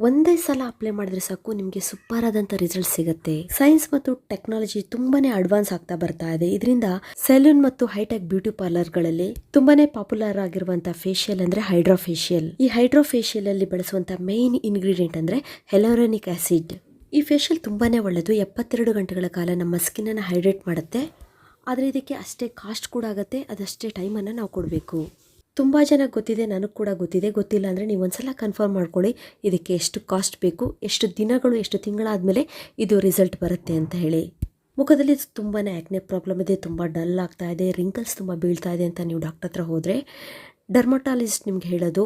ಒಂದೇ ಸಲ ಅಪ್ಲೈ ಮಾಡಿದ್ರೆ ಸಾಕು, ನಿಮಗೆ ಸೂಪರ್ ಆದಂಥ ರಿಸಲ್ಟ್ ಸಿಗುತ್ತೆ. ಸೈನ್ಸ್ ಮತ್ತು ಟೆಕ್ನಾಲಜಿ ತುಂಬಾನೇ ಅಡ್ವಾನ್ಸ್ ಆಗ್ತಾ ಬರ್ತಾ ಇದೆ. ಇದರಿಂದ ಸೆಲೂನ್ ಮತ್ತು ಹೈಟೆಕ್ ಬ್ಯೂಟಿ ಪಾರ್ಲರ್ಗಳಲ್ಲಿ ತುಂಬಾನೇ ಪಾಪ್ಯುಲರ್ ಆಗಿರುವಂತಹ ಫೇಶಿಯಲ್ ಅಂದ್ರೆ ಹೈಡ್ರೋ ಫೇಶಿಯಲ್ ಈ ಹೈಡ್ರೋ ಫೇಶಿಯಲ್ ಅಲ್ಲಿ ಬಳಸುವಂತಹ ಮೇನ್ ಇಂಗ್ರೀಡಿಯೆಂಟ್ ಅಂದ್ರೆ ಹೆಲೋರನಿಕ್ ಆಸಿಡ್ ಈ ಫೇಶಿಯಲ್ ತುಂಬಾನೇ ಒಳ್ಳೆಯದು ಎಪ್ಪತ್ತೆರಡು ಗಂಟೆಗಳ ಕಾಲ ನಮ್ಮ ಸ್ಕಿನ್ ಅನ್ನು ಹೈಡ್ರೇಟ್ ಮಾಡುತ್ತೆ. ಆದರೆ ಇದಕ್ಕೆ ಅಷ್ಟೇ ಕಾಸ್ಟ್ ಕೂಡ ಆಗುತ್ತೆ. ಅದಷ್ಟೇ ಟೈಮನ್ನು ನಾವು ಕೊಡಬೇಕು. ತುಂಬ ಜನ ಗೊತ್ತಿದೆ, ನನಗೆ ಕೂಡ ಗೊತ್ತಿದೆ. ಗೊತ್ತಿಲ್ಲ ಅಂದರೆ ನೀವು ಒಂದು ಸಲ ಕನ್ಫರ್ಮ್ ಮಾಡ್ಕೊಳ್ಳಿ, ಇದಕ್ಕೆ ಎಷ್ಟು ಕಾಸ್ಟ್ ಬೇಕು, ಎಷ್ಟು ದಿನಗಳು, ಎಷ್ಟು ತಿಂಗಳಾದಮೇಲೆ ಇದು ರಿಸಲ್ಟ್ ಬರುತ್ತೆ ಅಂತ ಹೇಳಿ. ಮುಖದಲ್ಲಿ ತುಂಬಾ ಆ್ಯಕ್ನೆ ಪ್ರಾಬ್ಲಮ್ ಇದೆ, ತುಂಬ ಡಲ್ ಆಗ್ತಾ ಇದೆ ರಿಂಕಲ್ಸ್ ತುಂಬ ಬೀಳ್ತಾ ಇದೆ ಅಂತ ನೀವು ಡಾಕ್ಟರ್ ಹತ್ರ ಹೋದರೆ ಡರ್ಮಟಾಲಜಿಸ್ಟ್ ನಿಮ್ಗೆ ಹೇಳೋದು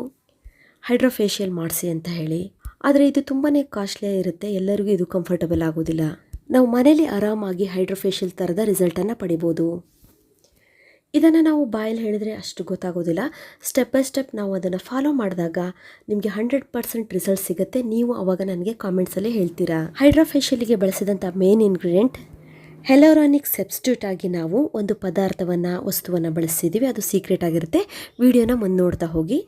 ಹೈಡ್ರೋಫೇಶಿಯಲ್ ಮಾಡಿಸಿ ಅಂತ ಹೇಳಿ. ಆದರೆ ಇದು ತುಂಬಾ ಕಾಸ್ಟ್ಲಿ ಇರುತ್ತೆ ಎಲ್ಲರಿಗೂ ಇದು ಕಂಫರ್ಟಬಲ್ ಆಗೋದಿಲ್ಲ. ನಾವು ಮನೇಲಿ ಆರಾಮಾಗಿ ಹೈಡ್ರೋಫೇಶಿಯಲ್ ಥರದ ರಿಸಲ್ಟನ್ನು ಪಡಿಬೋದು. ಇದನ್ನು ನಾವು ಬಾಯಲ್ಲಿ ಹೇಳಿದ್ರೆ ಅಷ್ಟು ಗೊತ್ತಾಗೋದಿಲ್ಲ. ಸ್ಟೆಪ್ ಬೈ ಸ್ಟೆಪ್ ನಾವು ಅದನ್ನು ಫಾಲೋ ಮಾಡಿದಾಗ ನಿಮಗೆ ಹಂಡ್ರೆಡ್ ಪರ್ಸೆಂಟ್ ರಿಸಲ್ಟ್ ಸಿಗುತ್ತೆ. ನೀವು ಅವಾಗ ನನಗೆ ಕಾಮೆಂಟ್ಸಲ್ಲಿ ಹೇಳ್ತೀರಾ? ಹೈಡ್ರೋಫೇಶಿಯಲ್ಗೆ ಬಳಸಿದಂಥ ಮೇನ್ ಇನ್ಗ್ರೀಡಿಯೆಂಟ್ ಹೆಲೋರಾನಿಕ್ ಸಬ್ಸ್ಟ್ಯೂಟ್ ಆಗಿ ನಾವು ಒಂದು ಪದಾರ್ಥವನ್ನು, ವಸ್ತುವನ್ನು ಬಳಸಿದ್ದೀವಿ ಅದು ಸೀಕ್ರೆಟ್ ಆಗಿರುತ್ತೆ. ವಿಡಿಯೋನ ಮುಂದೆ ನೋಡ್ತಾ ಹೋಗಿ.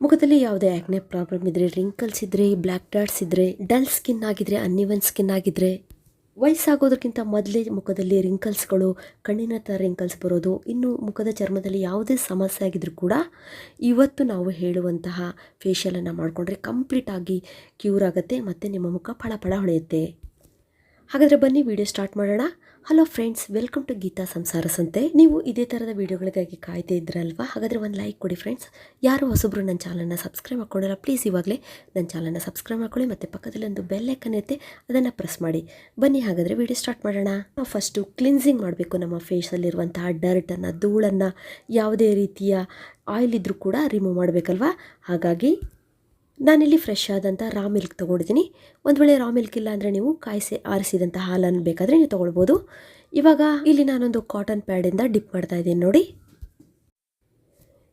ಮುಖದಲ್ಲಿ ಯಾವುದೇ ಆ್ಯಕ್ನೆ ಪ್ರಾಬ್ಲಮ್ ಇದ್ದರೆ ರಿಂಕಲ್ಸ್ ಇದ್ದರೆ ಬ್ಲ್ಯಾಕ್ ಡಾಟ್ಸ್ ಇದ್ದರೆ ಡಲ್ ಸ್ಕಿನ್ ಆಗಿದ್ರೆ ಅನ್ಇವನ್ ಸ್ಕಿನ್ ಆಗಿದ್ರೆ ವಯಸ್ಸಾಗೋದಕ್ಕಿಂತ ಮೊದಲೇ ಮುಖದಲ್ಲಿ ರಿಂಕಲ್ಸ್ಗಳು ಕಣ್ಣಿನ ಥರ ರಿಂಕಲ್ಸ್ ಬರೋದು, ಇನ್ನು ಮುಖದ ಚರ್ಮದಲ್ಲಿ ಯಾವುದೇ ಸಮಸ್ಯೆ ಆಗಿದ್ರೂ ಕೂಡ ಇವತ್ತು ನಾವು ಹೇಳುವಂತಹ ಫೇಶಿಯಲನ್ನು ಮಾಡಿಕೊಂಡ್ರೆ ಕಂಪ್ಲೀಟಾಗಿ ಕ್ಯೂರ್ ಆಗುತ್ತೆ ಮತ್ತು ನಿಮ್ಮ ಮುಖ ಫಳ ಫಳ ಹೊಳೆಯುತ್ತೆ. ಹಾಗಾದರೆ ಬನ್ನಿ ವಿಡಿಯೋ ಸ್ಟಾರ್ಟ್ ಮಾಡೋಣ. Hello friends welcome to Geetha Samsara Sante ನೀವು ಇದೇ ಥರದ ವಿಡಿಯೋಗಳಿಗಾಗಿ ಕಾಯ್ತಾ ಇದ್ರಲ್ವಾ ಹಾಗಾದರೆ ಒಂದು ಲೈಕ್ ಕೊಡಿ ಫ್ರೆಂಡ್ಸ್ ಯಾರು ಹೊಸಬ್ರು ನನ್ನ ಚಾನಲ್ನ ಸಬ್ಸ್ಕ್ರೈಬ್ ಮಾಡ್ಕೊಂಡಿಲ್ಲ ಪ್ಲೀಸ್ ಇವಾಗಲೇ ನನ್ನ ಚಾನಲ್ನ ಸಬ್ಸ್ಕ್ರೈಬ್ ಮಾಡ್ಕೊಳ್ಳಿ ಮತ್ತು ಪಕ್ಕದಲ್ಲಿ ಒಂದು ಬೆಲ್ ಇರುತ್ತೆ ಅದನ್ನು ಪ್ರೆಸ್ ಮಾಡಿ. ಬನ್ನಿ, ಹಾಗಾದರೆ ವಿಡಿಯೋ ಸ್ಟಾರ್ಟ್ ಮಾಡೋಣ. ನಾವು ಫಸ್ಟು ಕ್ಲಿನ್ಸಿಂಗ್ ಮಾಡಬೇಕು ನಮ್ಮ ಫೇಸಲ್ಲಿರುವಂತಹ ಡರ್ಟನ್ನು ಧೂಳನ್ನು, ಯಾವುದೇ ರೀತಿಯ ಆಯಿಲ್ ಇದ್ದರೂ ಕೂಡ ರಿಮೂವ್ ಮಾಡಬೇಕಲ್ವಾ? ಹಾಗಾಗಿ ನಾನಿಲ್ಲಿ ಫ್ರೆಶ್ ಆದಂಥ ರಾ ಮಿಲ್ಕ್ ತೊಗೊಂಡಿದ್ದೀನಿ. ಒಂದು ವೇಳೆ ರಾ ಮಿಲ್ಕ್ ಇಲ್ಲ ಅಂದರೆ ನೀವು ಕಾಯಿಸಿ ಆರಿಸಿದಂಥ ಹಾಲನ್ನು ಬೇಕಾದರೆ ನೀವು ತೊಗೊಳ್ಬೋದು. ಇವಾಗ ಇಲ್ಲಿ ನಾನೊಂದು ಕಾಟನ್ ಪ್ಯಾಡಿಂದ ಡಿಪ್ ಮಾಡ್ತಾ ಇದ್ದೀನಿ ನೋಡಿ.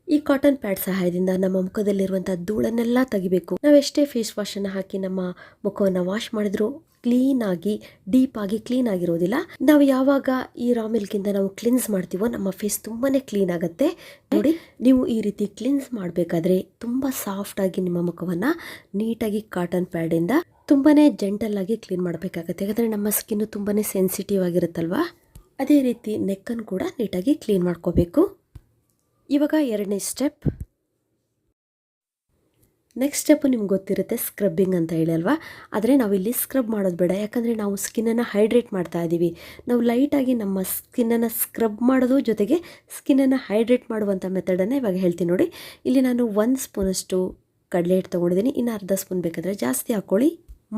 ಈ ಕಾಟನ್ ಪ್ಯಾಡ್ ಸಹಾಯದಿಂದ ನಮ್ಮ ಮುಖದಲ್ಲಿರುವಂಥ ಧೂಳನ್ನೆಲ್ಲ ತೆಗಿಬೇಕು. ನಾವೆಷ್ಟೇ ಫೇಸ್ ವಾಶನ್ನು ಹಾಕಿ ನಮ್ಮ ಮುಖವನ್ನು ವಾಶ್ ಮಾಡಿದ್ರು ಕ್ಲೀನ್ ಆಗಿ ಡೀಪ್ ಆಗಿ ಕ್ಲೀನ್ ಆಗಿರೋದಿಲ್ಲ. ನಾವು ಯಾವಾಗ ಈ ರಾ ಮಿಲ್ಕಿಂದ ನಾವು ಕ್ಲಿನ್ಸ್ ಮಾಡ್ತೀವೋ, ನಮ್ಮ ಫೇಸ್ ತುಂಬಾನೇ ಕ್ಲೀನ್ ಆಗುತ್ತೆ. ನೋಡಿ, ನೀವು ಈ ರೀತಿ ಕ್ಲಿನ್ಸ್ ಮಾಡಬೇಕಾದ್ರೆ ತುಂಬ ಸಾಫ್ಟ್ ಆಗಿ ನಿಮ್ಮ ಮುಖವನ್ನು ನೀಟಾಗಿ ಕಾಟನ್ ಪ್ಯಾಡಿಂದ ತುಂಬಾನೇ ಜೆಂಟಲ್ ಆಗಿ ಕ್ಲೀನ್ ಮಾಡಬೇಕಾಗತ್ತೆ. ಯಾಕಂದರೆ ನಮ್ಮ ಸ್ಕಿನ್ ತುಂಬಾನೇ ಸೆನ್ಸಿಟಿವ್ ಆಗಿರುತ್ತಲ್ವಾ? ಅದೇ ರೀತಿ ನೆಕ್ಕನ್ನು ಕೂಡ ನೀಟಾಗಿ ಕ್ಲೀನ್ ಮಾಡ್ಕೋಬೇಕು. ಇವಾಗ ಎರಡನೇ ಸ್ಟೆಪ್ ನೆಕ್ಸ್ಟ್ ಸ್ಟೆಪ್ಪು ನಿಮ್ಗೆ ಗೊತ್ತಿರುತ್ತೆ ಸ್ಕ್ರಬ್ಬಿಂಗ್ ಅಂತ ಹೇಳಿ ಅಲ್ವಾ? ಆದರೆ ನಾವಿಲ್ಲಿ ಸ್ಕ್ರಬ್ ಮಾಡೋದು ಬೇಡ. ಯಾಕಂದರೆ ನಾವು ಸ್ಕಿನ್ನನ್ನು ಹೈಡ್ರೇಟ್ ಮಾಡ್ತಾ ಇದ್ದೀವಿ. ನಾವು ಲೈಟಾಗಿ ನಮ್ಮ ಸ್ಕಿನ್ನನ್ನು ಸ್ಕ್ರಬ್ ಮಾಡೋದು ಜೊತೆಗೆ ಸ್ಕಿನ್ನನ್ನು ಹೈಡ್ರೇಟ್ ಮಾಡುವಂಥ ಮೆಥಡನ್ನು ಇವಾಗ ಹೇಳ್ತೀನಿ ನೋಡಿ. ಇಲ್ಲಿ ನಾನು ಒಂದು ಸ್ಪೂನಷ್ಟು ಕಡಲೆ ಹಿಟ್ಟು ತೊಗೊಂಡಿದ್ದೀನಿ. ಇನ್ನು ಅರ್ಧ ಸ್ಪೂನ್ ಬೇಕಾದರೆ ಜಾಸ್ತಿ ಹಾಕ್ಕೊಳ್ಳಿ.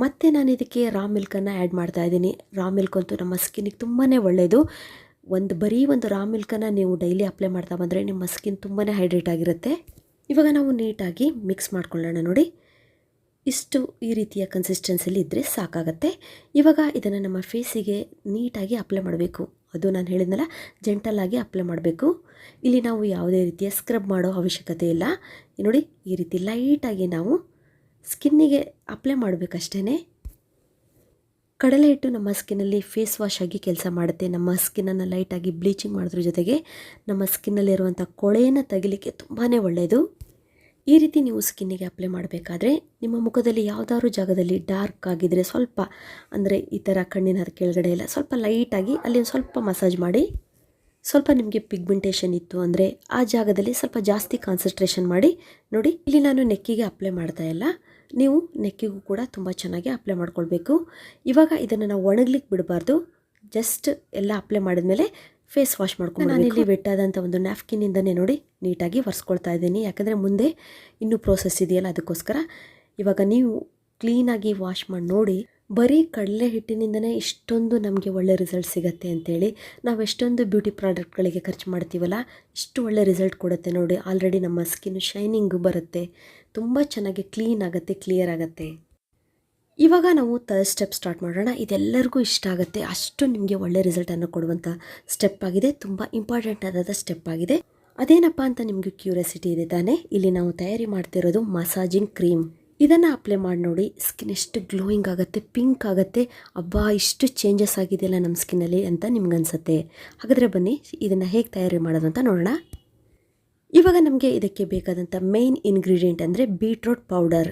ಮತ್ತು ನಾನು ಇದಕ್ಕೆ ರಾ ಮಿಲ್ಕನ್ನು ಆ್ಯಡ್ ಮಾಡ್ತಾ ಇದ್ದೀನಿ. ರಾ ಮಿಲ್ಕ್ ಅಂತೂ ನಮ್ಮ ಸ್ಕಿನ್ನಿಗೆ ತುಂಬಾ ಒಳ್ಳೆಯದು ಒಂದು ಬರೀ ಒಂದು ರಾ ಮಿಲ್ಕನ್ನು ನೀವು ಡೈಲಿ ಅಪ್ಲೈ ಮಾಡ್ತಾ ಬಂದರೆ ನಿಮ್ಮ ಸ್ಕಿನ್ ತುಂಬಾ ಹೈಡ್ರೇಟ್ ಆಗಿರುತ್ತೆ. ಇವಾಗ ನಾವು ನೀಟಾಗಿ ಮಿಕ್ಸ್ ಮಾಡ್ಕೊಳ್ಳೋಣ ನೋಡಿ. ಇಷ್ಟು ಈ ರೀತಿಯ ಕನ್ಸಿಸ್ಟೆನ್ಸಿಲಿ ಇದ್ದರೆ ಸಾಕಾಗತ್ತೆ. ಇವಾಗ ಇದನ್ನು ನಮ್ಮ ಫೇಸಿಗೆ ನೀಟಾಗಿ ಅಪ್ಲೈ ಮಾಡಬೇಕು. ಅದು ನಾನು ಹೇಳಿದ್ನಲ್ಲ ಜೆಂಟಲಾಗಿ ಅಪ್ಲೈ ಮಾಡಬೇಕು. ಇಲ್ಲಿ ನಾವು ಯಾವುದೇ ರೀತಿಯ ಸ್ಕ್ರಬ್ ಮಾಡೋ ಅವಶ್ಯಕತೆ ಇಲ್ಲ. ನೋಡಿ, ಈ ರೀತಿ ಲೈಟಾಗಿ ನಾವು ಸ್ಕಿನ್ನಿಗೆ ಅಪ್ಲೈ ಮಾಡಬೇಕಷ್ಟೇ ಕಡಲೆ ಹಿಟ್ಟು ನಮ್ಮ ಸ್ಕಿನ್ನಲ್ಲಿ ಫೇಸ್ ವಾಶ್ ಆಗಿ ಕೆಲಸ ಮಾಡುತ್ತೆ. ನಮ್ಮ ಸ್ಕಿನ್ನನ್ನು ಲೈಟಾಗಿ ಬ್ಲೀಚಿಂಗ್ ಮಾಡೋದ್ರ ಜೊತೆಗೆ ನಮ್ಮ ಸ್ಕಿನ್ನಲ್ಲಿರುವಂಥ ಕೊಳೆಯನ್ನು ತೆಗಿಲಿಕ್ಕೆ ತುಂಬಾ ಒಳ್ಳೆಯದು ಈ ರೀತಿ ನೀವು ಸ್ಕಿನ್ನಿಗೆ ಅಪ್ಲೈ ಮಾಡಬೇಕಾದ್ರೆ ನಿಮ್ಮ ಮುಖದಲ್ಲಿ ಯಾವುದಾದ್ರು ಜಾಗದಲ್ಲಿ ಡಾರ್ಕ್ ಆಗಿದ್ದರೆ ಸ್ವಲ್ಪ ಅಂದರೆ ಈ ಥರ ಕಣ್ಣಿನ ಕೆಳಗಡೆ ಎಲ್ಲ ಸ್ವಲ್ಪ ಲೈಟಾಗಿ ಅಲ್ಲಿ ಸ್ವಲ್ಪ ಮಸಾಜ್ ಮಾಡಿ. ಸ್ವಲ್ಪ ನಿಮಗೆ ಪಿಗ್ಮೆಂಟೇಷನ್ ಇತ್ತು ಅಂದರೆ ಆ ಜಾಗದಲ್ಲಿ ಸ್ವಲ್ಪ ಜಾಸ್ತಿ ಕಾನ್ಸಂಟ್ರೇಷನ್ ಮಾಡಿ. ನೋಡಿ, ಇಲ್ಲಿ ನಾನು ನೆಕ್ಕಿಗೆ ಅಪ್ಲೈ ಮಾಡ್ತಾ ಇಲ್ಲ. ನೀವು ನೆಕ್ಕಿಗೂ ಕೂಡ ತುಂಬ ಚೆನ್ನಾಗಿ ಅಪ್ಲೈ ಮಾಡ್ಕೊಳ್ಬೇಕು. ಇವಾಗ ಇದನ್ನು ನಾವು ಒಣಗ್ಲಿಕ್ಕೆ ಬಿಡಬಾರ್ದು. ಜಸ್ಟ್ ಎಲ್ಲ ಅಪ್ಲೈ ಮಾಡಿದ್ಮೇಲೆ ಫೇಸ್ ವಾಶ್ ಮಾಡ್ಕೊಂಡು ನಾನು ಇಲ್ಲಿ ವೆಟ್ಟಾದಂಥ ಒಂದು ನ್ಯಾಪ್ಕಿನಿಂದನೇ ನೋಡಿ ನೀಟಾಗಿ ಒರೆಸ್ಕೊಳ್ತಾ ಇದ್ದೀನಿ. ಯಾಕಂದರೆ ಮುಂದೆ ಇನ್ನೂ ಪ್ರೋಸೆಸ್ ಇದೆಯಲ್ಲ ಅದಕ್ಕೋಸ್ಕರ. ಇವಾಗ ನೀವು ಕ್ಲೀನಾಗಿ ವಾಶ್ ಮಾಡಿ ನೋಡಿ ಬರೀ ಕಡಲೆ ಹಿಟ್ಟಿನಿಂದನೇ ಇಷ್ಟೊಂದು ನಮಗೆ ಒಳ್ಳೆ ರಿಸಲ್ಟ್ ಸಿಗುತ್ತೆ ಅಂತೇಳಿ. ನಾವು ಎಷ್ಟೊಂದು ಬ್ಯೂಟಿ ಪ್ರಾಡಕ್ಟ್ಗಳಿಗೆ ಖರ್ಚು ಮಾಡ್ತೀವಲ್ಲ ಇಷ್ಟು ಒಳ್ಳೆ ರಿಸಲ್ಟ್ ಕೊಡುತ್ತೆ ನೋಡಿ. ಆಲ್ರೆಡಿ ನಮ್ಮ ಸ್ಕಿನ್ ಶೈನಿಂಗು ಬರುತ್ತೆ. ತುಂಬ ಚೆನ್ನಾಗಿ ಕ್ಲೀನ್ ಆಗುತ್ತೆ ಕ್ಲಿಯರ್ ಆಗುತ್ತೆ. ಇವಾಗ ನಾವು ಥರ್ಡ್ ಸ್ಟೆಪ್ ಸ್ಟಾರ್ಟ್ ಮಾಡೋಣ. ಇದೆಲ್ಲರಿಗೂ ಇಷ್ಟ ಆಗುತ್ತೆ. ಅಷ್ಟು ನಿಮಗೆ ಒಳ್ಳೆ ರಿಸಲ್ಟನ್ನು ಕೊಡುವಂಥ ಸ್ಟೆಪ್ ಆಗಿದೆ. ತುಂಬ ಇಂಪಾರ್ಟೆಂಟ್ ಆದ ಸ್ಟೆಪ್ ಆಗಿದೆ. ಅದೇನಪ್ಪ ಅಂತ ನಿಮಗೆ ಕ್ಯೂರಿಯಾಸಿಟಿ ಇದೆ ತಾನೇ? ಇಲ್ಲಿ ನಾವು ತಯಾರಿ ಮಾಡ್ತಿರೋದು ಮಸಾಜಿಂಗ್ ಕ್ರೀಮ್ ಇದನ್ನು ಅಪ್ಲೈ ಮಾಡಿ ನೋಡಿ. ಸ್ಕಿನ್ ಎಷ್ಟು ಗ್ಲೋಯಿಂಗ್ ಆಗುತ್ತೆ ಪಿಂಕ್ ಆಗುತ್ತೆ. ಅಬ್ಬಾ, ಇಷ್ಟು ಚೇಂಜಸ್ ಆಗಿದೆಯಲ್ಲ ನಮ್ಮ ಸ್ಕಿನ್ನಲ್ಲಿ ಅಂತ ನಿಮ್ಗೆ ಅನಿಸುತ್ತೆ ಹಾಗಾದರೆ ಬನ್ನಿ, ಇದನ್ನು ಹೇಗೆ ತಯಾರಿ ಮಾಡೋದು ಅಂತ ನೋಡೋಣ. ಇವಾಗ ನಮಗೆ ಇದಕ್ಕೆ ಬೇಕಾದಂಥ ಮೇನ್ ಇಂಗ್ರೀಡಿಯೆಂಟ್ ಅಂದರೆ ಬೀಟ್ರೋಟ್ ಪೌಡರ್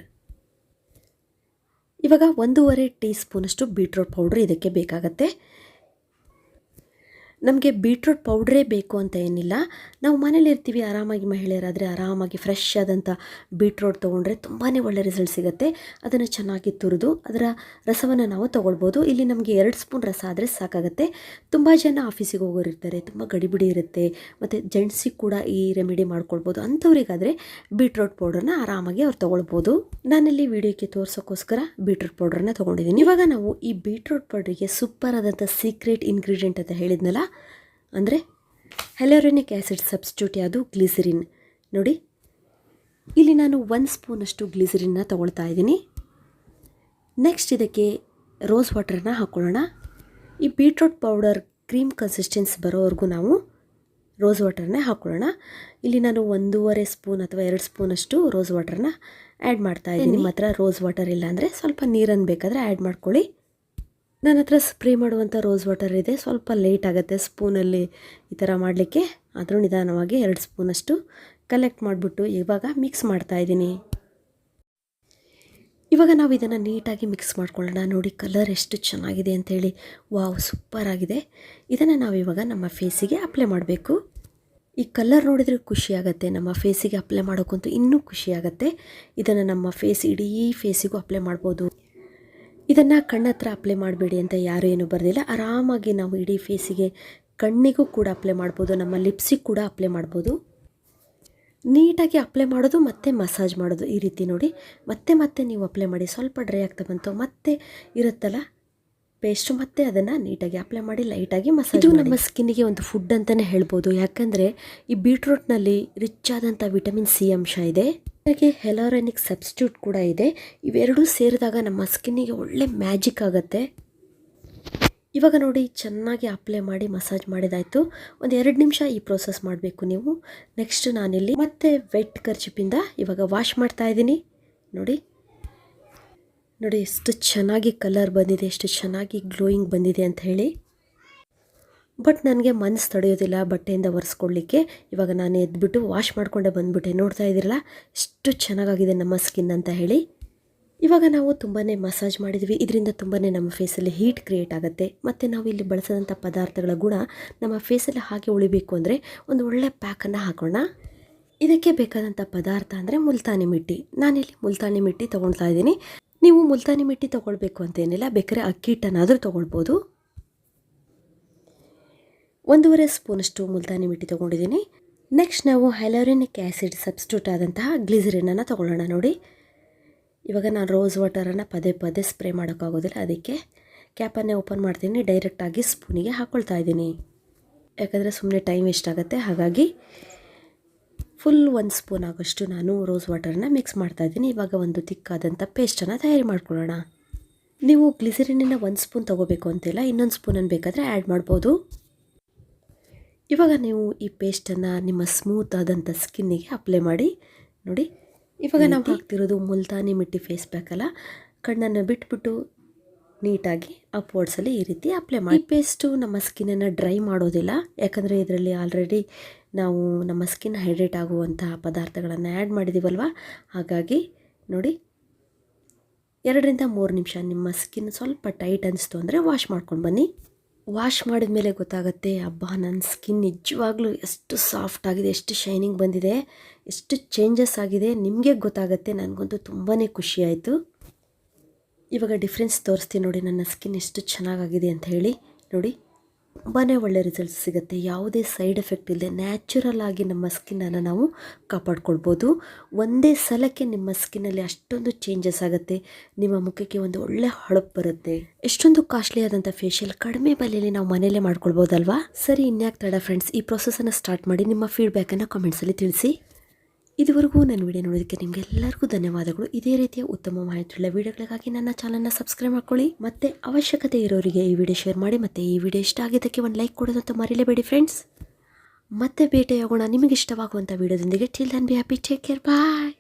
ಇವಾಗ ಒಂದೂವರೆ ಟೀ ಸ್ಪೂನಷ್ಟು ಬೀಟ್ರೋಟ್ ಪೌಡ್ರ್ ಇದಕ್ಕೆ ಬೇಕಾಗತ್ತೆ. ನಮಗೆ ಬೀಟ್ರೂಟ್ ಪೌಡ್ರೇ ಬೇಕು ಅಂತ ಏನಿಲ್ಲ. ನಾವು ಮನೇಲಿ ಇರ್ತೀವಿ, ಆರಾಮಾಗಿ ಮಹಿಳೆಯರಾದರೆ ಆರಾಮಾಗಿ ಫ್ರೆಶ್ ಆದಂಥ ಬೀಟ್ರೂಟ್ ತೊಗೊಂಡ್ರೆ ತುಂಬಾ ಒಳ್ಳೆ ರಿಸಲ್ಟ್ ಸಿಗುತ್ತೆ. ಅದನ್ನು ಚೆನ್ನಾಗಿ ತುರಿದು ಅದರ ರಸವನ್ನು ನಾವು ತೊಗೊಳ್ಬೋದು. ಇಲ್ಲಿ ನಮಗೆ ಎರಡು ಸ್ಪೂನ್ ರಸ ಆದರೆ ಸಾಕಾಗುತ್ತೆ. ತುಂಬ ಜನ ಆಫೀಸಿಗೆ ಹೋಗೋರಿರ್ತಾರೆ ತುಂಬ ಗಡಿಬಿಡಿ ಇರುತ್ತೆ, ಮತ್ತು ಜೆಂಟ್ಸಿಗೆ ಕೂಡ ಈ ರೆಮಿಡಿ ಮಾಡ್ಕೊಳ್ಬೋದು. ಅಂಥವ್ರಿಗಾದರೆ ಬೀಟ್ರೂಟ್ ಪೌಡ್ರನ್ನ ಆರಾಮಾಗಿ ಅವ್ರು ತೊಗೊಳ್ಬೋದು. ನಾನಿಲ್ಲಿ ವಿಡಿಯೋಕ್ಕೆ ತೋರಿಸೋಕ್ಕೋಸ್ಕರ ಬೀಟ್ರೂಟ್ ಪೌಡ್ರನ್ನ ತೊಗೊಂಡಿದ್ದೀನಿ ಇವಾಗ ನಾವು ಈ ಬೀಟ್ರೂಟ್ ಪೌಡ್ರಿಗೆ ಸೂಪರ್ ಆದಂಥ ಸೀಕ್ರೆಟ್ ಇಂಗ್ರೀಡಿಯೆಂಟ್ ಅಂತ ಹೇಳಿದ್ನಲ್ಲ ಅಂದರೆ ಹೆಲೋರೆನಿಕ್ ಆ್ಯಸಿಡ್ ಸಬ್ಸ್ಟ್ಯೂಟ್ ಯಾವುದು? ಗ್ಲಿಸರಿನ್ ನೋಡಿ, ಇಲ್ಲಿ ನಾನು ಒಂದು ಸ್ಪೂನಷ್ಟು ಗ್ಲಿಸರಿನ್ನ ತೊಗೊಳ್ತಾ ಇದ್ದೀನಿ. ನೆಕ್ಸ್ಟ್ ಇದಕ್ಕೆ ರೋಸ್ ವಾಟರನ್ನ ಹಾಕ್ಕೊಳ್ಳೋಣ ಈ ಬೀಟ್ರೂಟ್ ಪೌಡರ್ ಕ್ರೀಮ್ ಕನ್ಸಿಸ್ಟೆನ್ಸ್ ಬರೋವರೆಗೂ ನಾವು ರೋಸ್ ವಾಟರ್ನೇ ಹಾಕ್ಕೊಳ್ಳೋಣ ಇಲ್ಲಿ ನಾನು ಒಂದೂವರೆ ಸ್ಪೂನ್ ಅಥವಾ ಎರಡು ಸ್ಪೂನಷ್ಟು ರೋಸ್ ವಾಟರ್ನ ಆ್ಯಡ್ ಮಾಡ್ತಾ ಇದ್ದೀನಿ. ನಿಮ್ಮ ಹತ್ರ ರೋಸ್ ವಾಟರ್ ಇಲ್ಲ ಅಂದರೆ ಸ್ವಲ್ಪ ನೀರನ್ನು ಬೇಕಾದರೆ ಆ್ಯಡ್ ಮಾಡ್ಕೊಳ್ಳಿ. ನನ್ನ ಹತ್ರ ಸ್ಪ್ರೇ ಮಾಡುವಂಥ ರೋಸ್ ವಾಟರ್ ಇದೆ. ಸ್ವಲ್ಪ ಲೇಟ್ ಆಗುತ್ತೆ ಸ್ಪೂನಲ್ಲಿ ಈ ಥರ ಮಾಡಲಿಕ್ಕೆ. ಆದರೂ ನಿಧಾನವಾಗಿ ಎರಡು ಸ್ಪೂನಷ್ಟು ಕಲೆಕ್ಟ್ ಮಾಡಿಬಿಟ್ಟು ಇವಾಗ ಮಿಕ್ಸ್ ಮಾಡ್ತಾ ಇದ್ದೀನಿ. ಇವಾಗ ನಾವು ಇದನ್ನು ನೀಟಾಗಿ ಮಿಕ್ಸ್ ಮಾಡ್ಕೊಳ್ಳೋಣ. ನೋಡಿ, ಕಲರ್ ಎಷ್ಟು ಚೆನ್ನಾಗಿದೆ ಅಂಥೇಳಿ. ವಾವ್, ಸೂಪರ್ ಆಗಿದೆ. ಇದನ್ನು ನಾವು ಇವಾಗ ನಮ್ಮ ಫೇಸಿಗೆ ಅಪ್ಲೈ ಮಾಡಬೇಕು. ಈ ಕಲರ್ ನೋಡಿದರೆ ಖುಷಿಯಾಗತ್ತೆ ನಮ್ಮ ಫೇಸಿಗೆ ಅಪ್ಲೈ ಮಾಡೋಕ್ಕಂತೂ ಇನ್ನೂ ಖುಷಿಯಾಗತ್ತೆ ಇದನ್ನು ನಮ್ಮ ಫೇಸ್, ಇಡೀ ಫೇಸಿಗೂ ಅಪ್ಲೈ ಮಾಡ್ಬೋದು. ಇದನ್ನು ಕಣ್ಣತ್ರ ಅಪ್ಲೈ ಮಾಡಬೇಡಿ ಅಂತ ಯಾರೂ ಏನೂ ಬರಲಿಲ್ಲ ಆರಾಮಾಗಿ ನಾವು ಇಡೀ ಫೇಸಿಗೆ ಕಣ್ಣಿಗೂ ಕೂಡ ಅಪ್ಲೈ ಮಾಡ್ಬೋದು ನಮ್ಮ ಲಿಪ್ಸಿಗೆ ಕೂಡ ಅಪ್ಲೈ ಮಾಡ್ಬೋದು. ನೀಟಾಗಿ ಅಪ್ಲೈ ಮಾಡೋದು ಮತ್ತೆ ಮಸಾಜ್ ಮಾಡೋದು ಈ ರೀತಿ ನೋಡಿ. ಮತ್ತೆ ಮತ್ತೆ ನೀವು ಅಪ್ಲೈ ಮಾಡಿ ಸ್ವಲ್ಪ ಡ್ರೈ ಆಗ್ತಾ ಬಂತು ಮತ್ತೆ ಇರುತ್ತಲ್ಲ ಪೇಸ್ಟ್ ಮತ್ತೆ ಅದನ್ನು ನೀಟಾಗಿ ಅಪ್ಲೈ ಮಾಡಿ ಲೈಟಾಗಿ ಮಸಾಜ್ ಇದು ನಮ್ಮ ಸ್ಕಿನ್ನಿಗೆ ಒಂದು ಫುಡ್ ಅಂತಲೇ ಹೇಳ್ಬೋದು. ಯಾಕಂದರೆ ಈ ಬೀಟ್ರೂಟ್ನಲ್ಲಿ ರಿಚ್ ಆದಂಥ ವಿಟಮಿನ್ ಸಿ ಅಂಶ ಇದೆ. ಹಾಗೆ ಹೆಲೋರೆನಿಕ್ ಸಬ್ಸ್ಟ್ಯೂಟ್ ಕೂಡ ಇದೆ. ಇವೆರಡೂ ಸೇರಿದಾಗ ನಮ್ಮ ಸ್ಕಿನ್ನಿಗೆ ಒಳ್ಳೆ ಮ್ಯಾಜಿಕ್ ಆಗುತ್ತೆ. ಇವಾಗ ನೋಡಿ ಚೆನ್ನಾಗಿ ಅಪ್ಲೈ ಮಾಡಿ ಮಸಾಜ್ ಮಾಡಿದಾಯಿತು. ಒಂದು ಎರಡು ನಿಮಿಷ ಈ ಪ್ರೋಸೆಸ್ ಮಾಡಬೇಕು ನೀವು. ನೆಕ್ಸ್ಟ್ ನಾನಿಲ್ಲಿ ಮತ್ತೆ ವೆಟ್ ಖರ್ಚಿಪಿಂದ ಇವಾಗ ವಾಶ್ ಮಾಡ್ತಾ ಇದ್ದೀನಿ. ನೋಡಿ. ನೋಡಿ, ಎಷ್ಟು ಚೆನ್ನಾಗಿ ಕಲರ್ ಬಂದಿದೆ, ಎಷ್ಟು ಚೆನ್ನಾಗಿ ಗ್ಲೋಯಿಂಗ್ ಬಂದಿದೆ ಅಂತ ಹೇಳಿ. ಬಟ್ ನನಗೆ ಮನಸ್ಸು ತಡೆಯೋದಿಲ್ಲ ಬಟ್ಟೆಯಿಂದ ಒರೆಸ್ಕೊಳ್ಳಿಕ್ಕೆ. ಇವಾಗ ನಾನು ಎದ್ಬಿಟ್ಟು ವಾಶ್ ಮಾಡಿಕೊಂಡೆ ಬಂದುಬಿಟ್ಟೆ. ನೋಡ್ತಾ ಇದ್ದೀರಲ್ಲ? ಎಷ್ಟು ಚೆನ್ನಾಗಾಗಿದೆ ನಮ್ಮ ಸ್ಕಿನ್ ಅಂತ ಹೇಳಿ. ಇವಾಗ ನಾವು ತುಂಬಾ ಮಸಾಜ್ ಮಾಡಿದ್ವಿ. ಇದರಿಂದ ತುಂಬಾ ನಮ್ಮ ಫೇಸಲ್ಲಿ ಹೀಟ್ ಕ್ರಿಯೇಟ್ ಆಗುತ್ತೆ. ಮತ್ತು ನಾವು ಇಲ್ಲಿ ಬಳಸಿದಂಥ ಪದಾರ್ಥಗಳ ಗುಣ ನಮ್ಮ ಫೇಸಲ್ಲಿ ಹಾಗೆ ಉಳಿಬೇಕು ಅಂದರೆ ಒಂದು ಒಳ್ಳೆ ಪ್ಯಾಕನ್ನು ಹಾಕೋಣ. ಇದಕ್ಕೆ ಬೇಕಾದಂಥ ಪದಾರ್ಥ ಅಂದರೆ ಮುಲ್ತಾನಿ ಮಿಟ್ಟಿ. ನಾನಿಲ್ಲಿ ಮುಲ್ತಾನಿ ಮಿಟ್ಟಿ ತೊಗೊಳ್ತಾ ಇದ್ದೀನಿ. ನೀವು ಮುಲ್ತಾನಿ ಮಿಟ್ಟಿ ತೊಗೊಳ್ಬೇಕು ಅಂತೇನಿಲ್ಲ ಬೇಕಾದ್ರೆ ಅಕ್ಕಿ ಹಿಟ್ಟನ್ನಾದರೂ ತೊಗೊಳ್ಬೋದು. ಒಂದೂವರೆ ಸ್ಪೂನಷ್ಟು ಮುಲ್ತಾನಿ ಮಿಟ್ಟಿ ತೊಗೊಂಡಿದ್ದೀನಿ. ನೆಕ್ಸ್ಟ್ ನಾವು ಹೈಲೋರಿನಿಕ್ ಆ್ಯಸಿಡ್ ಸಬ್ಸ್ಟ್ಯೂಟ್ ಆದಂತಹ ಗ್ಲಿಸರಿನನ್ನು ತೊಗೊಳ್ಳೋಣ ನೋಡಿ. ಇವಾಗ ನಾನು ರೋಸ್ ವಾಟರನ್ನು ಪದೇ ಪದೇ ಸ್ಪ್ರೇ ಮಾಡೋಕ್ಕಾಗೋದಿಲ್ಲ, ಅದಕ್ಕೆ ಕ್ಯಾಪನ್ನೇ ಓಪನ್ ಮಾಡ್ತೀನಿ ಡೈರೆಕ್ಟಾಗಿ ಸ್ಪೂನಿಗೆ ಹಾಕ್ಕೊಳ್ತಾ ಇದ್ದೀನಿ. ಯಾಕಂದರೆ ಸುಮ್ಮನೆ ಟೈಮ್ ಎಷ್ಟಾಗುತ್ತೆ ಹಾಗಾಗಿ ಫುಲ್ ಒಂದು ಸ್ಪೂನ್ ಆಗೋಷ್ಟು ನಾನು ರೋಸ್ ವಾಟರನ್ನು ಮಿಕ್ಸ್ ಮಾಡ್ತಾ ಇದ್ದೀನಿ. ಇವಾಗ ಒಂದು ತಿಕ್ಕಾದಂಥ ಪೇಸ್ಟನ್ನು ತಯಾರಿ ಮಾಡ್ಕೊಳ್ಳೋಣ. ನೀವು ಗ್ಲಿಸರಿನಿನ ಒಂದು ಸ್ಪೂನ್ ತೊಗೋಬೇಕು ಅಂತಿಲ್ಲ, ಇನ್ನೊಂದು ಸ್ಪೂನನ್ನು ಬೇಕಾದರೆ ಆ್ಯಡ್ ಮಾಡ್ಬೋದು. ಇವಾಗ ನೀವು ಈ ಪೇಸ್ಟನ್ನು ನಿಮ್ಮ ಸ್ಮೂತ್ ಆದಂಥ ಸ್ಕಿನ್ನಿಗೆ ಅಪ್ಲೈ ಮಾಡಿ ನೋಡಿ. ಇವಾಗ ನಾವು ಹಾಕ್ತಿರೋದು ಮುಲ್ತಾನಿ ಮಿಟ್ಟಿ ಫೇಸ್ ಪ್ಯಾಕಲ್ಲ ಕಣ್ಣನ್ನು ಬಿಟ್ಬಿಟ್ಟು ನೀಟಾಗಿ ಅಪ್ವರ್ಡ್ಸಲ್ಲಿ ಈ ರೀತಿ ಅಪ್ಲೈ ಮಾಡಿ. ಪೇಸ್ಟು ನಮ್ಮ ಸ್ಕಿನ್ನನ್ನು ಡ್ರೈ ಮಾಡೋದಿಲ್ಲ. ಯಾಕಂದರೆ ಇದರಲ್ಲಿ ಆಲ್ರೆಡಿ ನಾವು ನಮ್ಮ ಸ್ಕಿನ್ ಹೈಡ್ರೇಟ್ ಆಗುವಂತಹ ಪದಾರ್ಥಗಳನ್ನು ಆ್ಯಡ್ ಮಾಡಿದ್ದೀವಲ್ವ ಹಾಗಾಗಿ ನೋಡಿ. ಎರಡರಿಂದ ಮೂರು ನಿಮಿಷ ನಿಮ್ಮ ಸ್ಕಿನ್ ಸ್ವಲ್ಪ ಟೈಟ್ ಅನಿಸ್ತು ಅಂದರೆ ವಾಶ್ ಮಾಡ್ಕೊಂಡು ಬನ್ನಿ. ವಾಶ್ ಮಾಡಿದ ಮೇಲೆ ಗೊತ್ತಾಗುತ್ತೆ, ಅಬ್ಬಾ ನನ್ನ ಸ್ಕಿನ್ ನಿಜವಾಗ್ಲೂ ಎಷ್ಟು ಸಾಫ್ಟ್ ಆಗಿದೆ, ಎಷ್ಟು ಶೈನಿಂಗ್ ಬಂದಿದೆ, ಎಷ್ಟು ಚೇಂಜಸ್ ಆಗಿದೆ, ನಿಮಗೆ ಗೊತ್ತಾಗುತ್ತೆ, ನನಗಂತೂ ತುಂಬಾ ಖುಷಿ ಆಯಿತು. ಇವಾಗ ಡಿಫ್ರೆನ್ಸ್ ತೋರಿಸ್ತೀನಿ ನೋಡಿ ನನ್ನ ಸ್ಕಿನ್ ಎಷ್ಟು ಚೆನ್ನಾಗಾಗಿದೆ ಅಂತ ಹೇಳಿ, ನೋಡಿ. ತುಂಬಾ ಒಳ್ಳೆ ರಿಸಲ್ಟ್ಸ್ ಸಿಗುತ್ತೆ. ಯಾವುದೇ ಸೈಡ್ ಎಫೆಕ್ಟ್ ಇಲ್ಲದೆ ನ್ಯಾಚುರಲ್ ಆಗಿ ನಮ್ಮ ಸ್ಕಿನ್ನನ್ನು ನಾವು ಕಾಪಾಡ್ಕೊಳ್ಬೋದು. ಒಂದೇ ಸಲಕ್ಕೆ ನಿಮ್ಮ ಸ್ಕಿನ್ನಲ್ಲಿ ಅಷ್ಟೊಂದು ಚೇಂಜಸ್ ಆಗುತ್ತೆ. ನಿಮ್ಮ ಮುಖಕ್ಕೆ ಒಂದು ಒಳ್ಳೆ ಹೊಳಪು ಬರುತ್ತೆ. ಎಷ್ಟೊಂದು ಕಾಸ್ಟ್ಲಿ ಆದಂಥ ಫೇಶಿಯಲ್ ಕಡಿಮೆ ಬೆಲೆಯಲ್ಲಿ ನಾವು ಮನೆಯಲ್ಲೇ ಮಾಡ್ಕೊಳ್ಬೋದಲ್ವಾ? ಸರಿ, ಇನ್ಯಾಕ್ ತಡ ಫ್ರೆಂಡ್ಸ್ ಈ ಪ್ರೊಸೆಸನ್ನು ಸ್ಟಾರ್ಟ್ ಮಾಡಿ ನಿಮ್ಮ ಫೀಡ್ಬ್ಯಾಕನ್ನು ಕಮೆಂಟ್ಸಲ್ಲಿ ತಿಳಿಸಿ. ಇದುವರೆಗೂ ನನ್ನ ವಿಡಿಯೋ ನೋಡೋದಕ್ಕೆ ನಿಮಗೆಲ್ಲರಿಗೂ ಧನ್ಯವಾದಗಳು. ಇದೇ ರೀತಿಯ ಉತ್ತಮ ಮಾಹಿತಿಯುಳ್ಳ ವಿಡಿಯೋಗಳಿಗಾಗಿ ನನ್ನ ಚಾನಲ್ನ ಸಬ್ಸ್ಕ್ರೈಬ್ ಮಾಡ್ಕೊಳ್ಳಿ. ಮತ್ತೆ ಅವಶ್ಯಕತೆ ಇರೋರಿಗೆ ಈ ವಿಡಿಯೋ ಶೇರ್ ಮಾಡಿ, ಮತ್ತೆ ಈ ವಿಡಿಯೋ ಇಷ್ಟ ಆಗಿದ್ದಕ್ಕೆ ಒಂದು ಲೈಕ್ ಕೊಡೋದಂತ ಮರಿಲೇಬೇಡಿ ಫ್ರೆಂಡ್ಸ್. ಮತ್ತೆ ಭೇಟಿಯಾಗೋಣ ನಿಮಗೆ ಇಷ್ಟವಾಗುವಂಥ ವಿಡಿಯೋದೊಂದಿಗೆ. Till then be happy take care bye